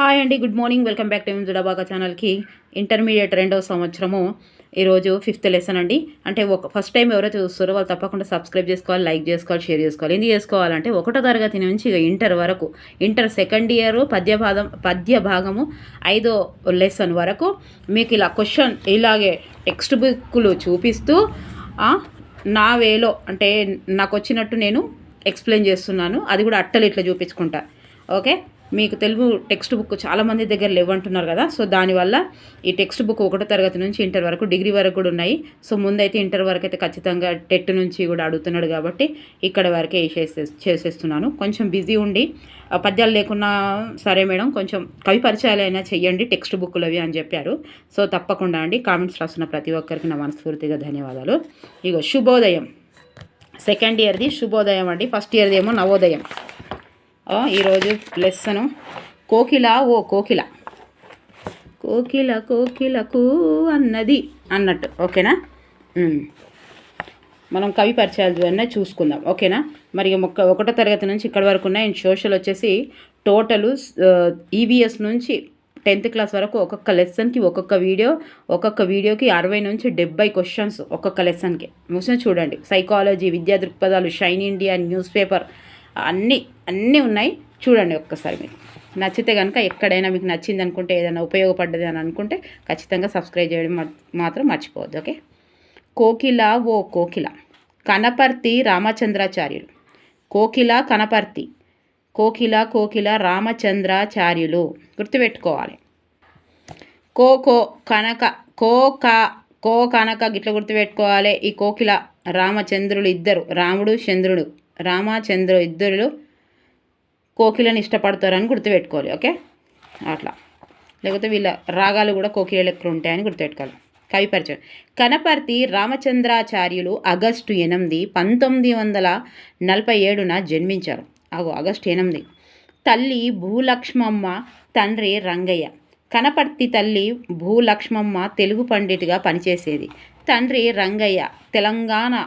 Hi అండి good morning. Welcome back to Judabaga ఛానల్కి. Intermediate రెండవ సంవత్సరము. ఈరోజు ఫిఫ్త్ లెసన్ అండి. అంటే ఒక ఫస్ట్ టైం ఎవరైతే చూస్తారో వాళ్ళు తప్పకుండా సబ్స్క్రైబ్ చేసుకోవాలి లైక్ చేసుకోవాలి షేర్ చేసుకోవాలి. ఎందుకు చేసుకోవాలంటే ఒకటో తరగతి నుంచి ఇక ఇంటర్ వరకు ఇంటర్ సెకండ్ ఇయర్ పద్య భాగం పద్య భాగము ఐదో లెసన్ వరకు మీకు ఇలా క్వశ్చన్ ఇలాగే టెక్స్ట్ బుక్లు చూపిస్తూ నా వేలో అంటే నాకు వచ్చినట్టు నేను ఎక్స్ప్లెయిన్ చేస్తున్నాను. అది కూడా అట్టలు ఇట్లా చూపించుకుంటా. ఓకే? మీకు తెలుగు టెక్స్ట్ బుక్ చాలామంది దగ్గర లేవంటున్నారు కదా. సో దానివల్ల ఈ టెక్స్ట్ బుక్ ఒకటో తరగతి నుంచి ఇంటర్ వరకు డిగ్రీ వరకు కూడా ఉన్నాయి. సో ముందైతే ఇంటర్ వరకు అయితే ఖచ్చితంగా టెట్ నుంచి కూడా అడుగుతున్నాడు కాబట్టి ఇక్కడ వరకే చేసే చేసేస్తున్నాను. కొంచెం బిజీ ఉండి ఆ పద్యాలు లేకున్నా సరే మేడం కొంచెం కవి పరిచయాలు అయినా చెయ్యండి టెక్స్ట్ బుక్లు అవి అని చెప్పారు. సో తప్పకుండా అండి. కామెంట్స్ రాస్తున్న ప్రతి ఒక్కరికి నా మనస్ఫూర్తిగా ధన్యవాదాలు. ఇగో శుభోదయం. సెకండ్ ఇయర్ది శుభోదయం అండి. ఫస్ట్ ఇయర్ది ఏమో నవోదయం. ఈరోజు లెసను కోకిల ఓ కోకిల. కోకిల కోకిలకు అన్నది అన్నట్టు ఓకేనా? మనం కవి పరిచయాలు అన్న చూసుకుందాం ఓకేనా? మరి మొక్క ఒకటో తరగతి నుంచి ఇక్కడ వరకు ఉన్నాయి. అండ్ సోషల్ వచ్చేసి టోటలు ఈవీఎస్ నుంచి టెన్త్ క్లాస్ వరకు ఒక్కొక్క లెసన్కి ఒక్కొక్క వీడియో ఒక్కొక్క వీడియోకి అరవై నుంచి డెబ్బై క్వశ్చన్స్ ఒక్కొక్క లెసన్కి ముసిన చూడండి. సైకాలజీ విద్యా దృక్పథాలు షైన్ ఇండియా న్యూస్ పేపర్ అన్నీ అన్నీ ఉన్నాయి. చూడండి ఒక్కసారి మీరు. నచ్చితే కనుక ఎక్కడైనా మీకు నచ్చింది అనుకుంటే ఏదైనా ఉపయోగపడ్డది అని అనుకుంటే ఖచ్చితంగా సబ్స్క్రైబ్ చేయడం మాత్రం మర్చిపోవద్దు ఓకే? కోకిల ఓ కోకిల. కనపర్తి రామచంద్రాచార్యులు. కోకిల కనపర్తి. కోకిల కోకిల రామచంద్రాచార్యులు. గుర్తుపెట్టుకోవాలి. కో కో కనక కో కా కో కనక గిట్ల గుర్తుపెట్టుకోవాలి. ఈ కోకిల రామచంద్రులు ఇద్దరు. రాముడు చంద్రుడు. రామచంద్ర ఇద్దరు కోకిలను ఇష్టపడతారని గుర్తుపెట్టుకోవాలి ఓకే? అట్లా. లేకపోతే వీళ్ళ రాగాలు కూడా కోకిల లెక్కలు ఉంటాయని గుర్తుపెట్టుకోవాలి. కవి పరిచయం. కనపర్తి రామచంద్రాచార్యులు ఆగస్టు ఎనిమిది పంతొమ్మిది వందల నలభై ఏడున జన్మించారు. అగో ఆగస్టు ఎనిమిది. తల్లి భూలక్ష్మమ్మ తండ్రి రంగయ్య. కనపర్తి తల్లి భూలక్ష్మమ్మ తెలుగు పండితుగా పనిచేసేది. తండ్రి రంగయ్య తెలంగాణ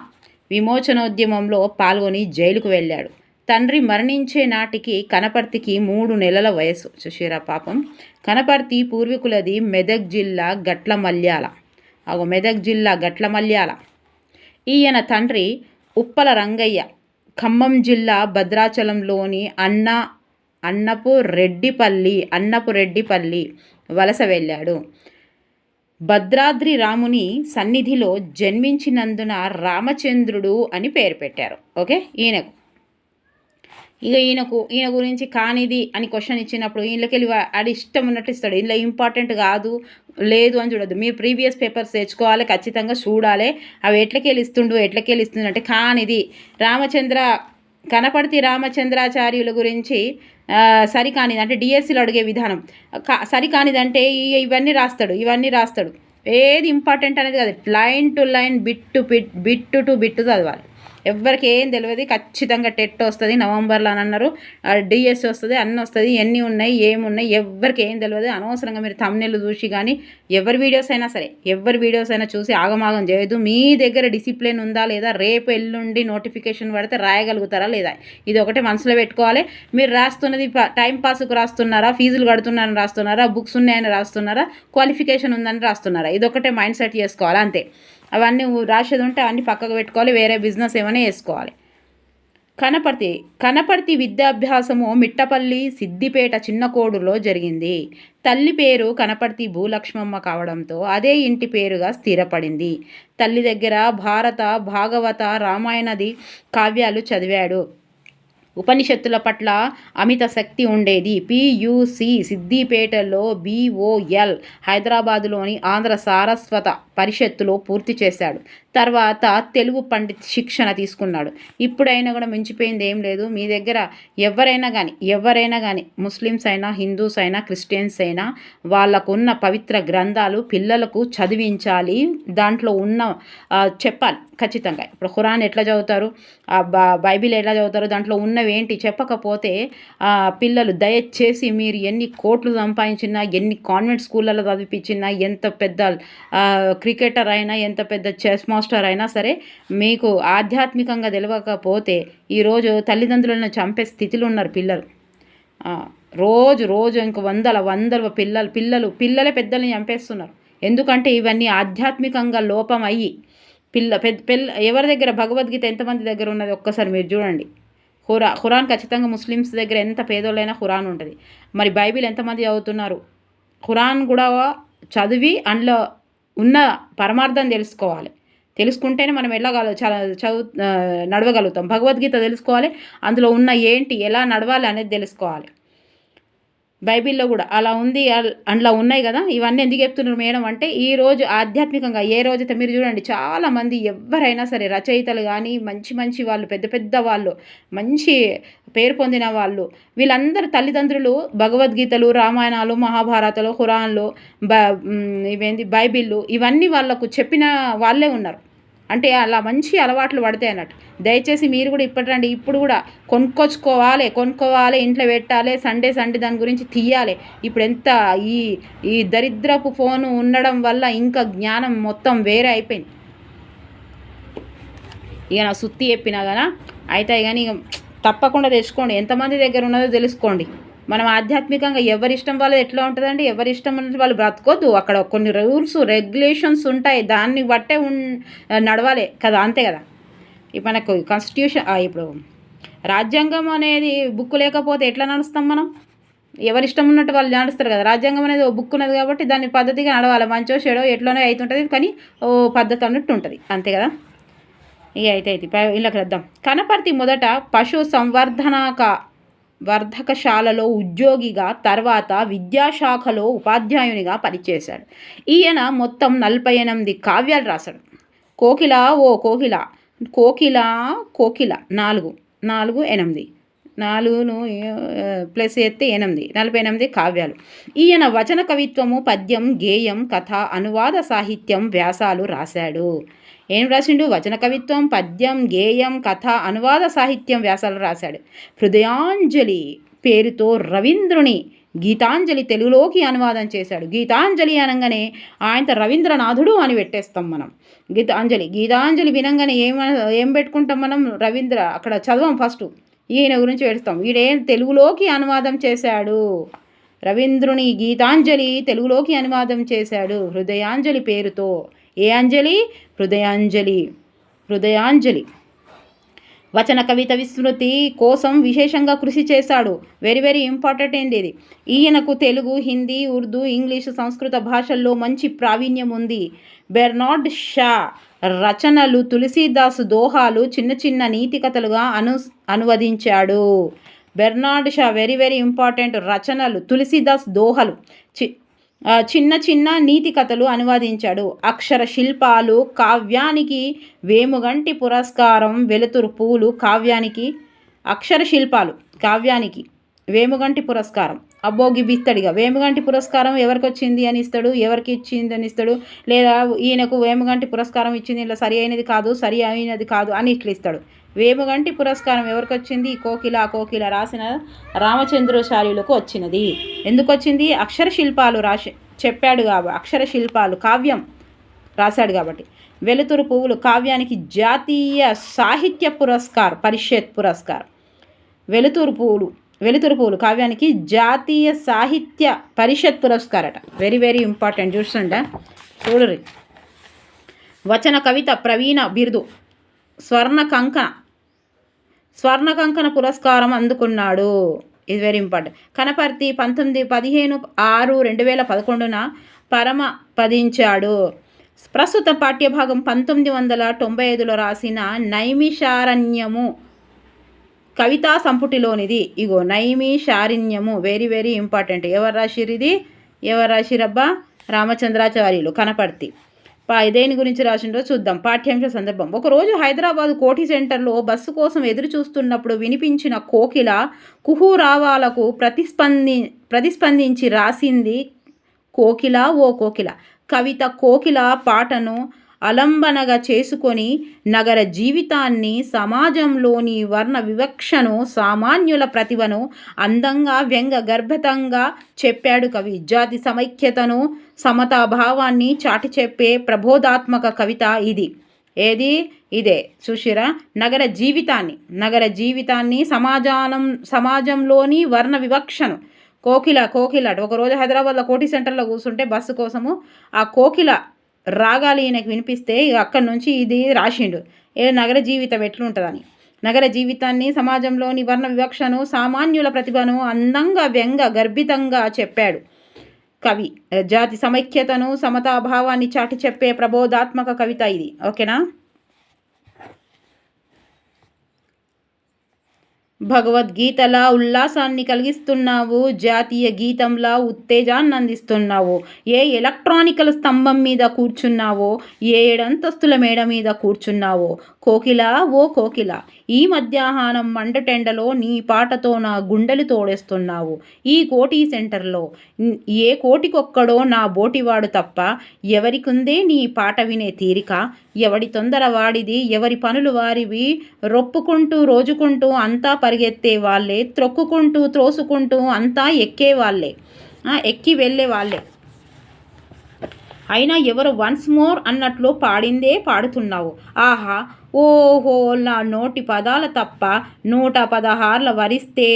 విమోచనోద్యమంలో పాల్గొని జైలుకు వెళ్ళాడు. తండ్రి మరణించే నాటికి కనపర్తికి మూడు నెలల వయసు చూసారా పాపం. కనపర్తి పూర్వీకులది మెదక్ జిల్లా గట్ల మల్యాల అగో మెదక్ జిల్లా గట్ల మల్యాల ఈయన తండ్రి ఉప్పల రంగయ్య. ఖమ్మం జిల్లా భద్రాచలంలోని అన్న అన్నపు రెడ్డిపల్లి అన్నపు రెడ్డిపల్లి వలస వెళ్ళాడు. భద్రాద్రి రాముని సన్నిధిలో జన్మించినందున రామచంద్రుడు అని పేరు పెట్టారు. ఓకే? ఈయనకు. ఇక ఈయనకు ఈయన గురించి కానిది అని క్వశ్చన్ ఇచ్చినప్పుడు ఈయనకెళ్ళి అది ఇష్టం ఉన్నట్టు ఇస్తాడు. ఇందులో ఇంపార్టెంట్ కాదు లేదు అని చూడద్దు. మీరు ప్రీవియస్ పేపర్స్ తెచ్చుకోవాలి ఖచ్చితంగా చూడాలి. అవి ఎట్లకెళ్ళి ఇస్తుండు ఎట్లకెళ్ళి ఇస్తుండు అంటే కానిది. రామచంద్ర కనపడితే రామచంద్రాచార్యుల గురించి సరికానిది అంటే డిఎస్సిలో అడిగే విధానం. కా సరికానిదంటే ఇవన్నీ రాస్తాడు ఇవన్నీ రాస్తాడు. ఏది ఇంపార్టెంట్ అనేది కాదు. Line to line bit to bit bit to bit చదవాలి. ఎవరికి ఏం తెలియదు. ఖచ్చితంగా టెట్ వస్తుంది నవంబర్లో అని అన్నారు. డిఎస్సి వస్తుంది అన్నీ వస్తుంది ఎన్ని ఉన్నాయి ఏమున్నాయి ఎవరికి ఏం తెలియదు. అనవసరంగా మీరు తమ్నెళ్ళు చూసి కానీ ఎవరి వీడియోస్ అయినా సరే ఎవరి వీడియోస్ అయినా చూసి ఆగమాగం చేయొద్దు. మీ దగ్గర డిసిప్లిన్ ఉందా లేదా రేపు ఎల్లుండి నోటిఫికేషన్ పడితే రాయగలుగుతారా లేదా ఇది ఒకటే మనసులో పెట్టుకోవాలి. మీరు రాస్తున్నది టైం పాస్కు రాస్తున్నారా ఫీజులు కడుతున్నారని రాస్తున్నారా బుక్స్ ఉన్నాయని రాస్తున్నారా క్వాలిఫికేషన్ ఉందని రాస్తున్నారా ఇది ఒకటే మైండ్ సెట్ చేసుకోవాలి అంతే. అవన్నీ రాసేది ఉంటే అవన్నీ పక్కకు పెట్టుకోవాలి వేరే బిజినెస్ ఏమైనా వేసుకోవాలి కనపర్తి కనపర్తి విద్యాభ్యాసము మిట్టపల్లి సిద్దిపేట చిన్నకోడులో జరిగింది. తల్లి పేరు కనపర్తి భూలక్ష్మమ్మ కావడంతో అదే ఇంటి పేరుగా స్థిరపడింది. తల్లి దగ్గర భారత భాగవత రామాయణది కావ్యాలు చదివాడు. ఉపనిషత్తుల పట్ల అమిత శక్తి ఉండేది. పియుసి సిద్దిపేటలో బిఓఎల్ హైదరాబాదులోని ఆంధ్ర సారస్వత పరిషత్తులో పూర్తి చేశాడు. తర్వాత తెలుగు పండిత్ శిక్షణ తీసుకున్నాడు. ఇప్పుడైనా కూడా మించిపోయింది ఏం లేదు. మీ దగ్గర ఎవరైనా కానీ ఎవరైనా కానీ ముస్లిమ్స్ అయినా హిందూస్ అయినా క్రిస్టియన్స్ అయినా వాళ్ళకున్న పవిత్ర గ్రంథాలు పిల్లలకు చదివించాలి. దాంట్లో ఉన్న చెప్పాలి. ఖచ్చితంగా. ఇప్పుడు ఖురాన్ ఎట్లా చదువుతారు? బైబిల్ ఎట్లా చదువుతారు? దాంట్లో ఉన్న ఏంటి చెప్పకపోతే పిల్లలు దయచేసి మీరు ఎన్ని కోట్లు సంపాదించినా ఎన్ని కాన్వెంట్ స్కూళ్ళలో చదివించినా ఎంత పెద్ద క్రికెటర్ అయినా ఎంత పెద్ద చెస్ మాస్టర్ అయినా సరే మీకు ఆధ్యాత్మికంగా తెలియకపోతే ఈరోజు తల్లిదండ్రులను చంపే స్థితిలో ఉన్నారు పిల్లలు. రోజు రోజు ఇంక వందల వందల పిల్లలు పిల్లలు పిల్లలే పెద్దల్ని చంపేస్తున్నారు. ఎందుకంటే ఇవన్నీ ఆధ్యాత్మికంగా లోపం అయ్యి పిల్ల పెద్ద పిల్ల ఎవరి దగ్గర భగవద్గీత ఎంతమంది దగ్గర ఉన్నది ఒక్కసారి మీరు చూడండి. ఖురా ఖురాన్ ఖచ్చితంగా ముస్లిమ్స్ దగ్గర ఎంత పేదోళ్ళైనా ఖురాన్ ఉంటుంది. మరి బైబిల్ ఎంతమంది చదువుతున్నారు? ఖురాన్ కూడా చదివి అందులో ఉన్న పరమార్థం తెలుసుకోవాలి. తెలుసుకుంటేనే మనం వెళ్ళగల చాలా చదువు నడవగలుగుతాం. భగవద్గీత తెలుసుకోవాలి. అందులో ఉన్న ఏంటి ఎలా నడవాలి అనేది తెలుసుకోవాలి. బైబిల్లో కూడా అలా ఉంది అట్లా ఉన్నాయి కదా ఇవన్నీ ఎందుకు చెప్తున్నారు మేడం అంటే ఈ రోజు ఆధ్యాత్మికంగా ఏ రోజైతే మీరు చూడండి చాలా మంది ఎవరైనా సరే రచయితలు కానీ మంచి మంచి వాళ్ళు పెద్ద పెద్ద వాళ్ళు మంచి పేరు పొందిన వాళ్ళు వీళ్ళందరూ తల్లిదండ్రులు భగవద్గీతలు రామాయణాలు మహాభారతాలు ఖురాన్లు బ ఇవేంది ఇవేంటి బైబిళ్ళు ఇవన్నీ వాళ్ళకు చెప్పిన వాళ్ళే ఉన్నారు. అంటే అలా మంచి అలవాట్లు పడతాయి అన్నట్టు. దయచేసి మీరు కూడా ఇప్పటండి ఇప్పుడు కూడా కొనుక్కొచ్చుకోవాలి కొనుక్కోవాలి ఇంట్లో పెట్టాలి సండే సండే దాని గురించి తీయాలి. ఇప్పుడు ఎంత ఈ ఈ దరిద్రపు ఫోను ఉండడం వల్ల ఇంకా జ్ఞానం మొత్తం వేరే అయిపోయింది. ఇక నా సుత్తి చెప్పినా కదా అయితే కానీ ఇక తప్పకుండా తెచ్చుకోండి. ఎంతమంది దగ్గర ఉన్నదో తెలుసుకోండి. మనం ఆధ్యాత్మికంగా ఎవరి ఇష్టం వాళ్ళది ఎట్లా ఉంటుందండి? ఎవరి ఇష్టం వాళ్ళు బ్రతకొద్దు. అక్కడ కొన్ని రూల్స్ రెగ్యులేషన్స్ ఉంటాయి. దాన్ని బట్టే ఉన్ నడవాలి కదా అంతే కదా? ఇప్పుడు మనకు కాన్స్టిట్యూషన్ ఇప్పుడు రాజ్యాంగం అనేది బుక్ లేకపోతే ఎట్లా నడుస్తాం మనం? ఎవరిష్టం ఉన్నట్టు వాళ్ళు నడుస్తారు కదా? రాజ్యాంగం అనేది ఓ బుక్ ఉన్నది కాబట్టి దాన్ని పద్ధతిగా నడవాలి. మంచో చెడో ఎట్లనో అవుతుంటుంది కానీ ఓ పద్ధతి అన్నట్టు ఉంటుంది. అంతే కదా? ఇక అయితే అయితే ఇళ్ళకి వద్దాం కనపర్తి మొదట పశు సంవర్ధనాక వర్ధకశాలలో ఉద్యోగిగా తర్వాత విద్యాశాఖలో ఉపాధ్యాయునిగా పనిచేశాడు. ఈయన మొత్తం నలభై ఎనిమిది కావ్యాలు రాశాడు. కోకిల ఓ కోకిల కోకిల కోకిల నాలుగు నాలుగు ఎనిమిది నాలుగును ప్లస్ ఎత్తే ఎనిమిది నలభై ఎనిమిది కావ్యాలు. ఈయన వచన కవిత్వము పద్యం గేయం కథ అనువాద సాహిత్యం వ్యాసాలు రాశాడు. ఏం రాసిండు? వచన కవిత్వం పద్యం గేయం కథ అనువాద సాహిత్యం వ్యాసాలు రాశాడు. హృదయాంజలి పేరుతో రవీంద్రుని గీతాంజలి తెలుగులోకి అనువాదం చేశాడు. గీతాంజలి అనగానే ఆయన రవీంద్రనాథుడు అని పెట్టేస్తాం మనం. గీతాంజలి గీతాంజలి వినంగానే ఏం ఏం పెట్టుకుంటాం మనం? రవీంద్ర అక్కడ చదవం ఫస్ట్. ఈయన గురించి పెడతాం ఈయన తెలుగులోకి అనువాదం చేశాడు? రవీంద్రుని గీతాంజలి తెలుగులోకి అనువాదం చేశాడు. హృదయాంజలి పేరుతో ఏ అంజలి? హృదయాంజలి. హృదయాంజలి. వచన కవిత విస్మృతి కోసం విశేషంగా కృషి చేశాడు. వెరీ వెరీ ఇంపార్టెంట్ అండి ఇది. ఈయనకు తెలుగు హిందీ ఉర్దూ ఇంగ్లీషు సంస్కృత భాషల్లో మంచి ప్రావీణ్యం ఉంది. బెర్నార్డ్ షా రచనలు తులసీదాస్ దోహాలు చిన్న చిన్న నీతి కథలుగా అను అనువదించాడు. Bernard Shaw very very important రచనలు తులసీదాస్ దోహలు చి చిన్న చిన్న నీతి కథలు అనువాదించాడు. అక్షర శిల్పాలు కావ్యానికి వేముగంటి పురస్కారం వెలుతురు పూలు కావ్యానికి అక్షర శిల్పాలు కావ్యానికి వేముగంటి పురస్కారం. అబ్బోగి బిత్తడిగా వేముగంటి పురస్కారం ఎవరికి వచ్చింది అని ఇస్తాడు ఎవరికి ఇచ్చింది అని ఇస్తాడు లేదా ఈయనకు వేముగంటి పురస్కారం ఇచ్చింది ఇలా సరి అయినది కాదు సరి అయినది కాదు అని ఇట్లా ఇస్తాడు. వేముగంటి పురస్కారం ఎవరికి వచ్చింది కోకిల కోకిల రాసిన రామచంద్రచార్యులకు వచ్చినది. ఎందుకు వచ్చింది అక్షర శిల్పాలు రాసి చెప్పాడు కాబట్టి అక్షర శిల్పాలు కావ్యం రాశాడు కాబట్టి. వెలుతురు పువ్వులు కావ్యానికి జాతీయ సాహిత్య పురస్కార్ పరిషత్ పురస్కార్. వెలుతురు పువ్వులు వెలుతురు పూలు కావ్యానికి జాతీయ సాహిత్య పరిషత్ పురస్కారట. వెరీ వెరీ ఇంపార్టెంట్ చూస్తుండ? చూడరి వచన కవిత ప్రవీణ బిరుదు. స్వర్ణ కంకణ. స్వర్ణ కంకణ పురస్కారం అందుకున్నాడు. ఇది వెరీ ఇంపార్టెంట్ కనపర్తి పంతొమ్మిది పదిహేను ఆరు రెండు వేల పదకొండున పరమ పదించాడు. ప్రస్తుత పాఠ్యభాగం పంతొమ్మిది వందల తొంభై ఐదులో రాసిన నైమిషారణ్యము. కవితా సంపుటిలోనిది. ఇగో నైమిషారణ్యము వెరీ వెరీ ఇంపార్టెంట్. ఎవరు రాసిరు ఇది? ఎవరు రాసిరబ్బా? రామచంద్రాచార్యులు కనపర్తి. పా దేని గురించి రాసిండో చూద్దాం. పాఠ్యాంశ సందర్భం. ఒకరోజు హైదరాబాద్ కోఠి సెంటర్లో బస్సు కోసం ఎదురు చూస్తున్నప్పుడు వినిపించిన కోకిల కుహురావాలకు ప్రతిస్పంది ప్రతిస్పందించి రాసింది కోకిల ఓ కోకిల. కవిత కోకిల పాటను అలంబనగా చేసుకొని నగర జీవితాన్ని సమాజంలోని వర్ణ వివక్షను సామాన్యుల ప్రతిభను అందంగా వ్యంగ గర్భతంగా చెప్పాడు కవి. జాతి సమైక్యతను సమతాభావాన్ని చాటి చెప్పే ప్రబోధాత్మక కవిత ఇది. ఏది? ఇదే. చూసిరా? నగర జీవితాన్ని. నగర జీవితాన్ని సమాజానం సమాజంలోని వర్ణ వివక్షను. కోకిల కోకిల అటు. ఒకరోజు హైదరాబాద్లో కోటి సెంటర్లో కూర్చుంటే బస్సు కోసము ఆ కోకిల రాగాలు ఈయనకు వినిపిస్తే అక్కడి నుంచి ఇది రాసిండు. ఏ నగర జీవితం ఎట్లుంటుందని. నగర జీవితాన్ని సమాజంలోని వర్ణ వివక్షను సామాన్యుల ప్రతిభను అందంగా వ్యంగ గర్భితంగా చెప్పాడు. కవి జాతి సమైక్యతను సమతాభావాన్ని చాటి చెప్పే ప్రబోధాత్మక కవిత ఇది. ఓకేనా? భగవద్గీతలా ఉల్లాసాన్ని కలిగిస్తున్నావు జాతీయ గీతంలా ఉత్తేజాన్ని అందిస్తున్నావు. ఏ ఎలక్ట్రానికల్ స్తంభం మీద కూర్చున్నావో ఏ ఏడంతస్తుల మేడ మీద కూర్చున్నావో కోకిల ఓ కోకిల ఈ మధ్యాహ్నం మండటెండలో నీ పాటతో నా గుండెలు తోడేస్తున్నావు. ఈ కోటి సెంటర్లో ఏ కోటికొక్కడో నా బోటివాడు తప్ప ఎవరికుందే నీ పాట వినే తీరిక? ఎవడి తొందర వాడిది ఎవరి పనులు వారివి? రొప్పుకుంటూ రోజుకుంటూ అంతా పరిగెత్తే వాళ్ళే త్రొక్కుకుంటూ త్రోసుకుంటూ అంతా ఎక్కే వాళ్ళే. ఎక్కి వెళ్ళే వాళ్ళే. అయినా ఎవరు వన్స్ మోర్ అన్నట్లు పాడిందే పాడుతున్నావు. ఆహా ఓహో నా నోటి పదాల తప్ప నూట పదహార్ల వరిస్తే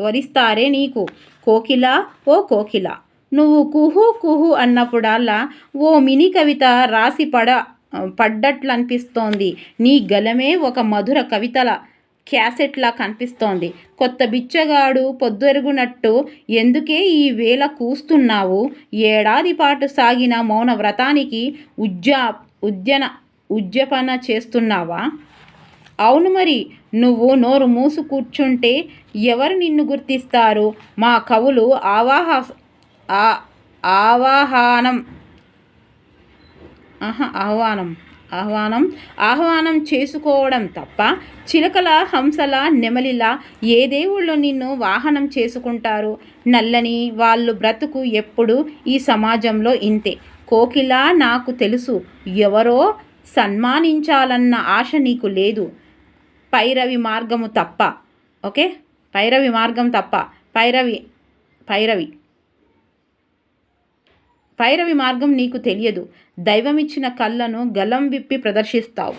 వరిస్తారే నీకు. కోకిల ఓ కోకిల నువ్వు కుహు కుహు అన్నప్పుడల్లా ఓ మినీ కవిత రాసి పడ పడ్డట్లనిపిస్తోంది. నీ గలమే ఒక మధుర కవితల క్యాసెట్లా కనిపిస్తోంది. కొత్త బిచ్చగాడు పొద్దురుగునట్టు ఎందుకే ఈ వేళ కూస్తున్నావు? ఏడాది పాటు సాగిన మౌన వ్రతానికి ఉద్యా ఉద్యన ఉద్యపన చేస్తున్నావా? అవును మరి నువ్వు నోరు మూసు కూర్చుంటే ఎవరు నిన్ను గుర్తిస్తారు? మా కవులు ఆవాహ ఆవాహనం ఆహ్వానం. ఆహ్వానం ఆహ్వానం చేసుకోవడం తప్ప చిలకల హంసల నెమలిలా ఏ దేవుళ్ళు నిన్ను వాహనం చేసుకుంటారు? నల్లని వాళ్ళు బ్రతుకు ఎప్పుడు ఈ సమాజంలో ఇంతే. కోకిల నాకు తెలుసు ఎవరో సన్మానించాలన్న ఆశ నీకు లేదు. పైరవి మార్గము తప్ప ఓకే? పైరవి మార్గం తప్ప పైరవి పైరవి. పైరవి మార్గం నీకు తెలియదు. దైవమిచ్చిన కళ్ళను గలం విప్పి ప్రదర్శిస్తావు.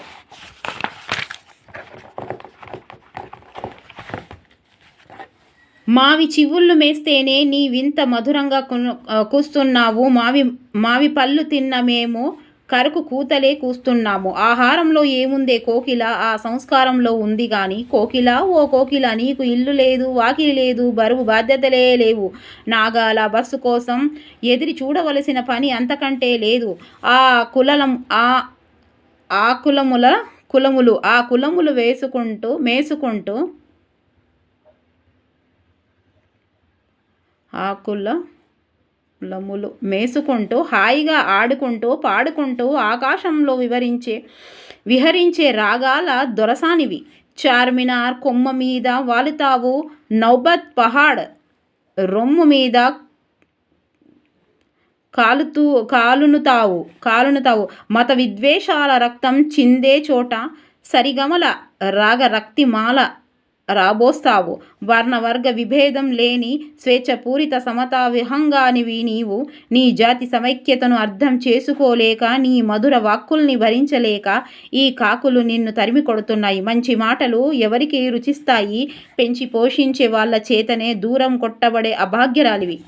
మావి చివుళ్ళు మేస్తేనే నీ వింత మధురంగా కూస్తున్నావు. మావి మావి పళ్ళు తిన్న మేము కరుకు కూతలే కూస్తున్నాము. ఆహారంలో ఏముందే కోకిల? ఆ సంస్కారంలో ఉంది కానీ కోకిల? ఓ కోకిల నీకు ఇల్లు లేదు వాకిలి లేదు బరువు బాధ్యతలే లేవు. నాగాల బస్సు కోసం ఎదిరి చూడవలసిన పని అంతకంటే లేదు. ఆ కులలం ఆ ఆ కులముల కులములు ఆ కులములు వేసుకుంటూ మేసుకుంటూ ఆ కుల లములు మేసుకుంటూ హాయిగా ఆడుకుంటూ పాడుకుంటూ ఆకాశంలో వివరించే విహరించే రాగాల దొరసానివి. చార్మినార్ కొమ్మ మీద వాలుతావు నౌబత్ పహాడ్ రొమ్ము మీద కాలుతూ కాలును తావు కాలును తావు మత విద్వేషాల రక్తం చిందే చోట సరిగమల రాగ రక్తిమాల రాబోస్తావు. వర్ణవర్గ విభేదం లేని స్వేచ్ఛపూరిత సమతా విహంగానివి నీవు. నీ జాతి సమైక్యతను అర్థం చేసుకోలేక నీ మధుర వాక్కుల్ని భరించలేక ఈ కాకులు నిన్ను తరిమి కొడుతున్నాయి. మంచి మాటలు ఎవరికి రుచిస్తాయి? పెంచి పోషించే వాళ్ళ చేతనే దూరం కొట్టబడే అభాగ్యరాలివి.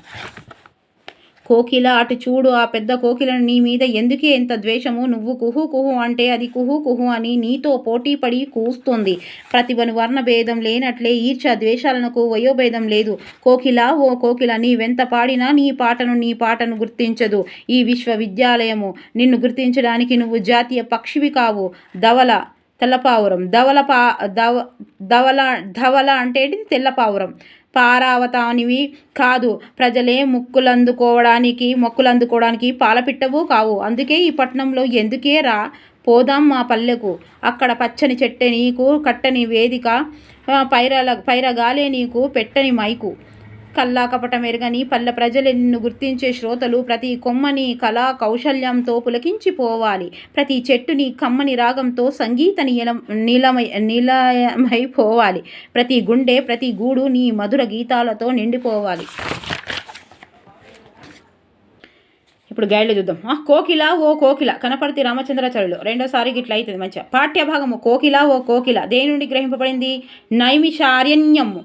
కోకిల అటు చూడు ఆ పెద్ద కోకిలను నీ మీద ఎందుకే ఎంత ద్వేషము? నువ్వు కుహు కుహు అంటే అది కుహు కుహు అని నీతో పోటీ పడి కూస్తుంది. ప్రతిభను వర్ణభేదం లేనట్లే ఈర్చ ద్వేషాలకు వయోభేదం లేదు. కోకిల ఓ కోకిల నీవెంత పాడినా నీ పాటను నీ పాటను గుర్తించదు. ఈ విశ్వవిద్యాలయము నిన్ను గుర్తించడానికి నువ్వు జాతీయ పక్షివి కావు. ధవల తెల్లపావురం. ధవల పా ధవ ధవల ధవల అంటే తెల్లపావురం. పారావతానివి కాదు. ప్రజలే ముక్కులందుకోవడానికి మొక్కులందుకోవడానికి పాలపిట్టవు కావు. అందుకే ఈ పట్టణంలో ఎందుకే రా? పోదాం మా పల్లెకు. అక్కడ పచ్చని చెట్టే నీకు కట్టని వేదిక పైరల పైరగాలే నీకు పెట్టని మైకు. కల్లా కపటం ఎరగని పల్లె ప్రజలు నిన్ను గుర్తించే శ్రోతలు ప్రతి కొమ్మని కళా కౌశల్యంతో పులకించిపోవాలి. ప్రతి చెట్టుని కమ్మని రాగంతో సంగీత నీలం నీలమై నీలమైపోవాలి ప్రతి గుండె ప్రతి గూడు నీ మధుర గీతాలతో నిండిపోవాలి. ఇప్పుడు గైడ్లు చూద్దాం. కోకిల ఓ కోకిల కనపడితే రామచంద్రాచార్యులు. రెండోసారి గిట్ల అవుతుంది మంచిగా. పాఠ్యభాగము కోకిల ఓ కోకిల. దేని నుండి గ్రహింపబడింది? నైమిషారణ్యము.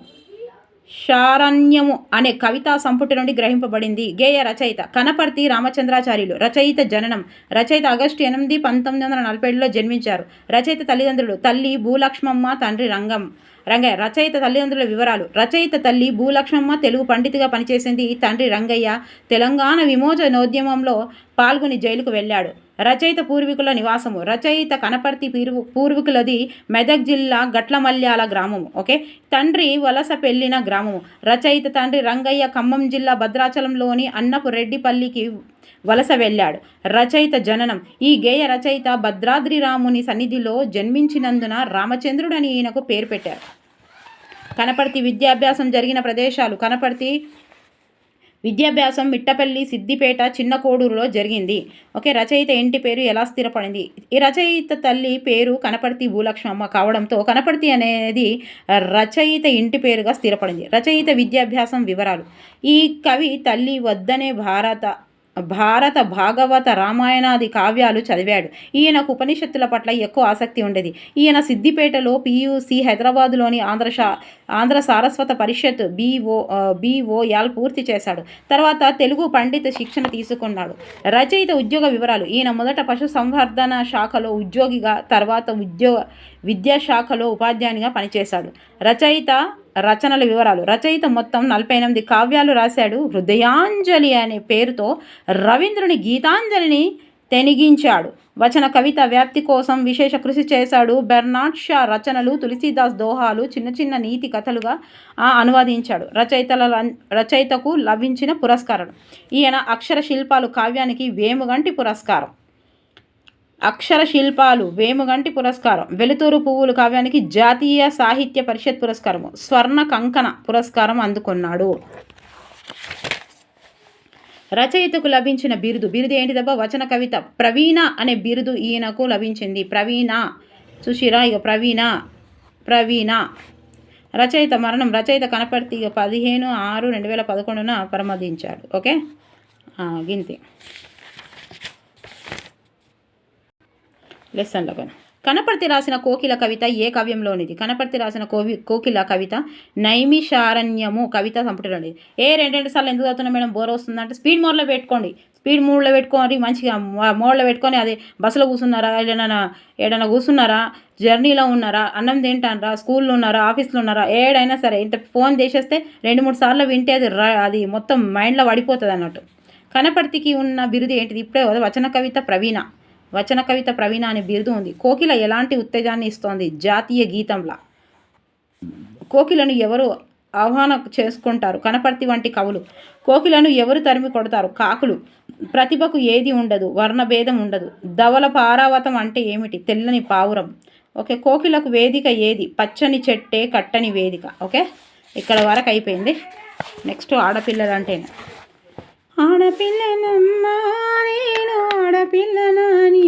శారణ్యము అనే కవితా సంపుటి నుండి గ్రహింపబడింది. గేయ రచయిత కనపర్తి రామచంద్రాచార్యులు. రచయిత జననం. రచయిత ఆగస్టు ఎనిమిది పంతొమ్మిది వందల నలభై ఏడులో జన్మించారు. రచయిత తల్లిదండ్రులు తల్లి భూలక్ష్మమ్మ తండ్రి రంగం. రంగయ్య రచయిత తల్లిదండ్రుల వివరాలు. రచయిత తల్లి భూలక్ష్మమ్మ తెలుగు పండితిగా పనిచేసింది తండ్రి రంగయ్య. తెలంగాణ విమోచనోద్యమంలో పాల్గొని జైలుకు వెళ్ళాడు. రచయిత పూర్వీకుల నివాసము. రచయిత కనపర్తి పీర్వు పూర్వీకులది మెదక్ జిల్లా గట్లమల్యాల గ్రామము. ఓకే? తండ్రి వలస పెళ్ళిన గ్రామము. రచయిత తండ్రి రంగయ్య ఖమ్మం జిల్లా భద్రాచలంలోని అన్నపు రెడ్డిపల్లికి వలస వెళ్ళాడు. రచయిత జననం. ఈ గేయ రచయిత భద్రాద్రి రాముని సన్నిధిలో జన్మించినందున రామచంద్రుడని ఈయనకు పేరు పెట్టారు. కనపర్తి విద్యాభ్యాసం జరిగిన ప్రదేశాలు. కనపర్తి విద్యాభ్యాసం మిట్టపల్లి సిద్దిపేట చిన్న కోడూరులో జరిగింది. ఓకే రచయిత ఇంటి పేరు? ఎలా స్థిరపడింది? ఈ రచయిత తల్లి పేరు కనపర్తి భూలక్ష్మమ్మ కావడంతో కనపర్తి అనేది రచయిత ఇంటి పేరుగా స్థిరపడింది. రచయిత విద్యాభ్యాసం వివరాలు. ఈ కవి తల్లి వద్దనే భారత భారత భాగవత రామాయణాది కావ్యాలు చదివాడు. ఈయనకు ఉపనిషత్తుల పట్ల ఎక్కువ ఆసక్తి ఉండేది. ఈయన సిద్దిపేటలో పియూసి హైదరాబాదులోని ఆంధ్ర ఆంధ్ర సారస్వత పరిషత్ బిఓ బిఓఎల్ పూర్తి చేశాడు. తర్వాత తెలుగు పండిత శిక్షణ తీసుకున్నాడు. రచయిత ఉద్యోగ వివరాలు. ఈయన మొదట పశు సంవర్ధన శాఖలో ఉద్యోగిగా తర్వాత ఉద్యోగ విద్యాశాఖలో ఉపాధ్యాయునిగా పనిచేశాడు. రచయిత రచనల వివరాలు. రచయిత మొత్తం నలభై ఎనిమిది కావ్యాలు రాశాడు. హృదయాంజలి అనే పేరుతో రవీంద్రుని గీతాంజలిని తెనిగించాడు. వచన కవిత వ్యాప్తి కోసం విశేష కృషి చేశాడు. బెర్నాడ్ షా రచనలు తులసీదాస్ దోహాలు చిన్న చిన్న నీతి కథలుగా అనువాదించాడు. రచయితల రచయితకు లభించిన పురస్కారం ఈయన అక్షర శిల్పాలు కావ్యానికి వేముగంటి పురస్కారం. అక్షర శిల్పాలు వేముగంటి పురస్కారం వెలుతూరు పువ్వులు కావ్యానికి జాతీయ సాహిత్య పరిషత్ పురస్కారము స్వర్ణ కంకణ పురస్కారం అందుకున్నాడు. రచయితకు లభించిన బిరుదు బిరుదు ఏంటిదబ్బా వచన కవిత. ప్రవీణ అనే బిరుదు ఈయనకు లభించింది. ప్రవీణ. సుశిరా ఇక ప్రవీణ. ప్రవీణ. రచయిత మరణం రచయిత కనపర్తి పదిహేను ఆరు రెండు వేల పదకొండున పరమదించాడు. ఓకే? గింతి. లెసన్లో కానీ. కనపర్తి రాసిన కోకిల కవిత ఏ కవ్యంలోనిది? కనపర్తి రాసిన కోవి కోకిల కవిత నైమిషారణ్యము కవిత సంపుటిలోనిది. ఏ రెండు రెండు సార్లు ఎందుకు అవుతున్నా మేడం? బోర్ వస్తుందంటే స్పీడ్ మోడ్లో పెట్టుకోండి. స్పీడ్ మూడ్లో పెట్టుకొని మంచిగా మోడ్లో పెట్టుకొని అదే బస్సులో కూర్చున్నారా? ఏదైనా ఏడైనా కూర్చున్నారా? జర్నీలో ఉన్నారా? అన్నం తింటానరా? స్కూల్లో ఉన్నారా? ఆఫీస్లో ఉన్నారా? ఏడైనా సరే ఇంత ఫోన్ చేసేస్తే రెండు మూడు సార్లు వింటే అది అది మొత్తం మైండ్లో పడిపోతుంది అన్నట్టు కనపర్తికి ఉన్న బిరుదు ఏంటిది? ఇప్పుడే వచన కవిత ప్రవీణ. వచన కవిత ప్రవీణ అనే బిరుదు ఉంది కోకిల ఎలాంటి ఉత్తేజాన్ని ఇస్తోంది జాతీయ గీతంలా? కోకిలను ఎవరు ఆహ్వాన చేసుకుంటారు? కనపర్తి వంటి కవులు. కోకిలను ఎవరు తరిమి కొడతారు? కాకులు. ప్రతిభకు ఏది ఉండదు? వర్ణభేదం ఉండదు. ధవల పారావతం అంటే ఏమిటి? తెల్లని పావురం. ఓకే కోకిలకు వేదిక ఏది? పచ్చని చెట్టే కట్టని వేదిక. ఓకే ఇక్కడ వరకు అయిపోయింది. నెక్స్ట్ ఆడపిల్లలు అంటేనే ఆడపిల్లనమ్మా నేను ఆడపిల్లనని.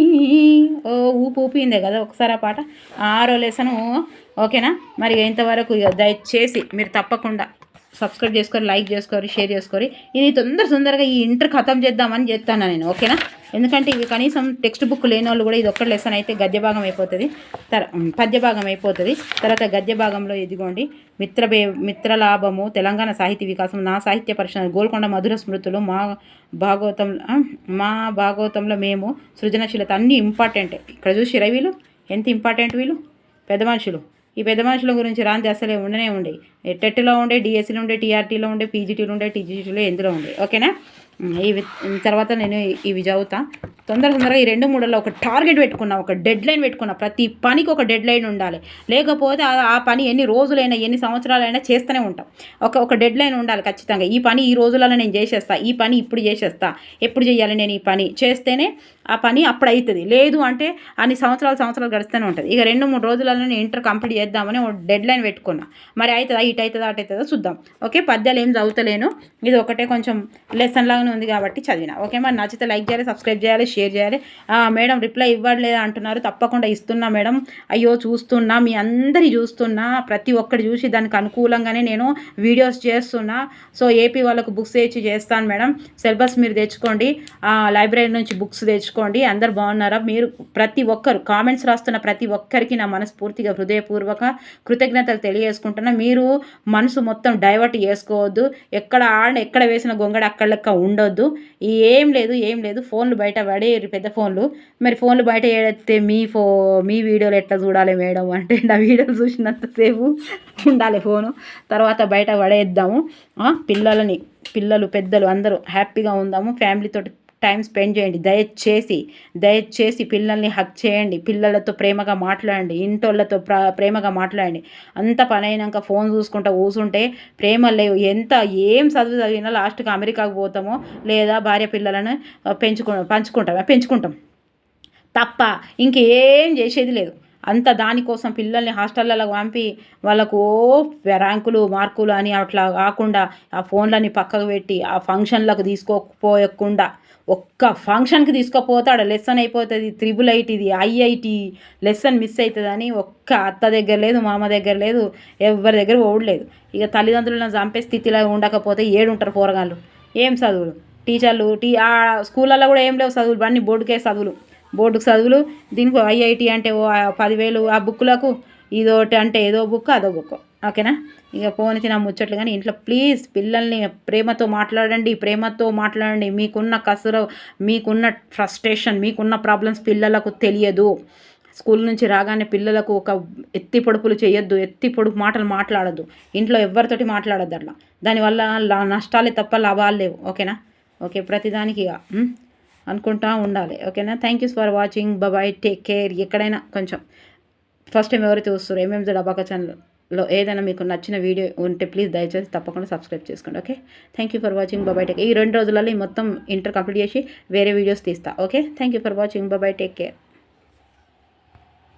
ఓ ఊపు ఊపిందే కదా ఒకసారి ఆ పాట. ఆరో లెసను ఓకేనా? మరి ఇంతవరకు దయచేసి మీరు తప్పకుండా సబ్స్క్రైబ్ చేసుకొని లైక్ చేసుకొని షేర్ చేసుకొని. ఇది తొందర తొందరగా ఈ ఇంటర్ ఖతం చేద్దామని చెప్తాను నేను ఓకేనా? ఎందుకంటే ఇవి కనీసం టెక్స్ట్ బుక్ లేని వాళ్ళు కూడా ఇది ఒక్కటి లెసన్ అయితే గద్య భాగం అయిపోతుంది. తర పద్య భాగం అయిపోతుంది. తర్వాత గద్య భాగంలో ఇదిగోండి మిత్రబే మిత్రలాభము తెలంగాణ సాహిత్య వికాసం నా సాహిత్య పరిశ్రమ గోల్కొండ మధుర స్మృతులు మా భాగవతం మా భాగవతంలో మేము సృజనశీలత అన్నీ ఇంపార్టెంట్ ఇక్కడ చూసి వీళ్ళు? ఎంత ఇంపార్టెంట్ వీళ్ళు? పెద్ద మనుషులు. ఈ పెద్ద మనుషుల గురించి రాంది అసలే ఉండనే ఉండే. టెట్లో ఉండే డిఎస్సీలో ఉండే టీఆర్టీలో ఉండే పీజీటీలో ఉండే టీజీటీలో ఎందులో ఉండే. ఓకేనా? ఇవి తర్వాత నేను ఇవి చదువుతా. తొందర తొందరగా ఈ రెండు మూడులో ఒక టార్గెట్ పెట్టుకున్నా ఒక డెడ్ లైన్ పెట్టుకున్నా. ప్రతి పనికి ఒక డెడ్ లైన్ ఉండాలి. లేకపోతే ఆ పని ఎన్ని రోజులైనా ఎన్ని సంవత్సరాలైనా చేస్తూనే ఉంటాం. ఒక ఒక డెడ్ లైన్ ఉండాలి ఖచ్చితంగా. ఈ పని ఈ రోజులలో నేను చేసేస్తా ఈ పని ఇప్పుడు చేసేస్తా. ఎప్పుడు చేయాలి నేను ఈ పని? చేస్తేనే ఆ పని అప్పుడు అవుతుంది లేదు అంటే అన్ని సంవత్సరాలు సంవత్సరాలు గడుస్తూనే ఉంటుంది. ఇక రెండు మూడు రోజులలో నేను ఇంటర్ కంప్లీట్ చేద్దామని ఒక డెడ్ లైన్ పెట్టుకున్నా. మరి అవుతుందా ఇటు అవుతుందా అటు అవుతుందా చూద్దాం. ఓకే పద్యాలు ఏం చదువుతలేను. ఇది ఒకటే కొంచెం లెసన్ లాగానే ఉంది కాబట్టి చదివిన. ఓకే మరి నచ్చితే లైక్ చేయాలి సబ్స్క్రైబ్ చేయాలి షేర్ చేయాలి. మేడం రిప్లై ఇవ్వట్లేదు అంటున్నారు. తప్పకుండా ఇస్తున్నా మేడం. అయ్యో చూస్తున్నా. మీ అందరి చూస్తున్నా. ప్రతి ఒక్కటి చూసి దానికి అనుకూలంగానే నేను వీడియోస్ చేస్తున్నా. సో ఏపీ వాళ్ళకు బుక్స్ తెచ్చి చేస్తాను మేడం. సిలబస్ మీరు తెచ్చుకోండి. లైబ్రరీ నుంచి బుక్స్ తెచ్చుకోండి. అందరు బాగున్నారా? మీరు ప్రతి ఒక్కరు కామెంట్స్ రాస్తున్న ప్రతి ఒక్కరికి నా మనస్ఫూర్తిగా హృదయపూర్వక కృతజ్ఞతలు తెలియజేసుకుంటున్నా. మీరు మనసు మొత్తం డైవర్ట్ చేసుకోవద్దు. ఎక్కడ ఆడ ఎక్కడ వేసిన గొంగడ అక్కడ లెక్క ఉండొద్దు. ఈ ఏం లేదు ఏం లేదు. ఫోన్లు బయట పడేయరు పెద్ద ఫోన్లు. మరి ఫోన్లు బయట ఏడైతే మీ ఫో మీ వీడియోలు ఎట్లా చూడాలి మేడం అంటే నా వీడియోలు చూసినంతసేపు ఉండాలి ఫోను. తర్వాత బయట పడేద్దాము. పిల్లలని పిల్లలు పెద్దలు అందరూ హ్యాపీగా ఉందాము. ఫ్యామిలీతో టైం స్పెండ్ చేయండి. దయచేసి దయచేసి పిల్లల్ని హక్ చేయండి. పిల్లలతో ప్రేమగా మాట్లాడండి. ఇంటోళ్ళతో ప్ర ప్రేమగా మాట్లాడండి. అంత పనైనాక ఫోన్ చూసుకుంటా కూసుంటే ప్రేమ లేవు. ఎంత ఏం చదువు చదివినా లాస్ట్కి అమెరికాకు పోతామో లేదా భార్య పిల్లలను పెంచుకు పంచుకుంటాం పెంచుకుంటాం. తప్ప ఇంకేం చేసేది లేదు. అంత దానికోసం పిల్లల్ని హాస్టళ్ళలో పంపి వాళ్ళకు ర్యాంకులు మార్కులు అని అట్లా కాకుండా ఆ ఫోన్లని పక్కకు పెట్టి ఆ ఫంక్షన్లకు తీసుకోకపోయకుండా ఒక్క ఫంక్షన్కి తీసుకుపోతాడు లెసన్ అయిపోతుంది. త్రిబుల్ ఐటీ ఇది ఐఐటి లెసన్ మిస్ అవుతుందని ఒక్క అత్త దగ్గర లేదు మామ దగ్గర లేదు ఎవరి దగ్గర ఓడలేదు ఇక తల్లిదండ్రులను చంపే స్థితిలో ఉండకపోతే ఏడుంటారు పోరగాళ్ళు. ఏం చదువులు? టీచర్లు టీ ఆ స్కూళ్ళల్లో కూడా ఏం లేవు చదువులు అన్నీ బోర్డుకే చదువులు. బోర్డుకు చదువులు దీనికి ఐఐటి అంటే ఓ పదివేలు ఆ బుక్కులకు ఇదోటి అంటే ఏదో బుక్ అదో బుక్. ఓకేనా? ఇక పోని తిన ముచ్చట్లు కానీ ఇంట్లో ప్లీజ్ పిల్లల్ని ప్రేమతో మాట్లాడండి ప్రేమతో మాట్లాడండి. మీకున్న కసుర మీకున్న ఫ్రస్ట్రేషన్ మీకున్న ప్రాబ్లమ్స్ పిల్లలకు తెలియదు. స్కూల్ నుంచి రాగానే పిల్లలకు ఒక ఎత్తి పొడుపులు చేయొద్దు ఎత్తి పొడుపు మాటలు మాట్లాడద్దు. ఇంట్లో ఎవరితోటి మాట్లాడద్దు అట్లా దానివల్ల లా నష్టాలే తప్ప లాభాలు లేవు. ఓకేనా? ఓకే ప్రతిదానికి ఇక అనుకుంటా ఉండాలి. ఓకేనా? Thank you for watching bye take care ఎక్కడైనా కొంచెం. ఫస్ట్ టైం ఎవరు చూస్తారు ఎంఎంజీ ఛానల్ లో ఏదైనా మీకు నచ్చిన వీడియో ఉంటే ప్లీజ్ దయచేసి తప్పకుండా సబ్స్క్రైబ్ చేసుకోండి okay thank you for watching bye bye take ఈ రెండు రోజులలో ఈ మొత్తం ఇంటర్ కంప్లీట్ చేసి వేరే వీడియోస్ తీస్తా okay thank you for watching bye bye take care